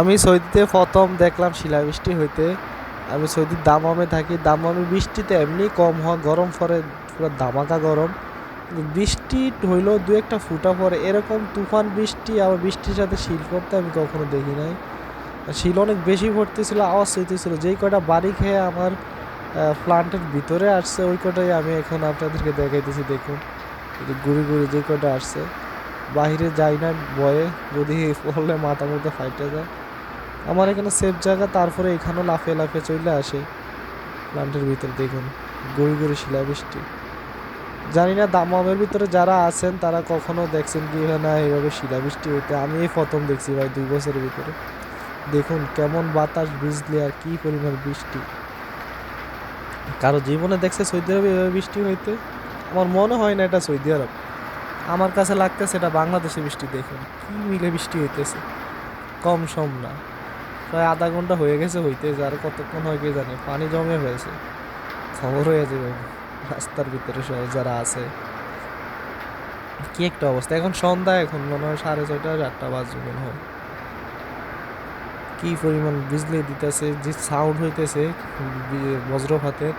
আমি সৌদিতে প্রথম দেখলাম শিলাবৃষ্টি হইতে। আমি সৌদির দামামে থাকি, দামামে বৃষ্টিতে এমনি কম হয়, গরম পরে পুরো দামাকা গরম। বৃষ্টি হইলেও দু একটা ফুটা পরে, এরকম তুফান বৃষ্টি আবার বৃষ্টির সাথে শিল পড়তে আমি কখনো দেখি নাই। শিল অনেক বেশি পড়তেছিল, আওয়াজ হইতেছিল, যেই কটা বাড়ি খেয়ে আমার প্লান্টের ভিতরে আসছে, ওই কটাই আমি এখন আপনাদেরকে দেখাইতেছি, দেখুন। ঘুরে ঘুরে যে কটা আসছে। বাইরে যাই না বয়ে, যদি পড়লে মাথা মধ্যে ফাইটে যায়। আমার এখানে সেফ জায়গা, তারপরে এখানেও লাফে লাফে চলে আসে। প্লান্টের ভিতর দেখুন, গড়ি গড়ি শিলাবৃষ্টি। জানি না দামামের ভিতরে যারা আছেন, তারা কখনো দেখছেন কি না, এইভাবে শিলাবৃষ্টি হইতে। আমি এই প্রথম দেখছি ভাই, দুই বছরের ভিতরে। দেখুন কেমন বাতাস বিজলি আর কি পরিমাণ বৃষ্টি। কারও জীবনে দেখছে সৌদি আরবে এভাবে বৃষ্টি হইতে? আমার মনে হয় না এটা সৌদি আরব। আমার কাছে লাগতেছে এটা বাংলাদেশে বৃষ্টি, দেখুন। কি মিলে বৃষ্টি হইতেছে? কম সম না। প্রায় আধা ঘণ্টা হয়ে গেছে হইতে আর কতক্ষণ হয় কে জানে পানি জমে হয়েছে। খবর হয়ে যাবে রাস্তার ভিতরে সব যারা আছে। কি একটা অবস্থা, এখন সন্ধ্যা এখন, মনে হয় সাড়ে ছয়টা চারটা বাজবে মনে হয়। কি পরিমাণ বিজলি দিতেছে, যে সাউন্ড হইতেছে, বজ্রপাতের।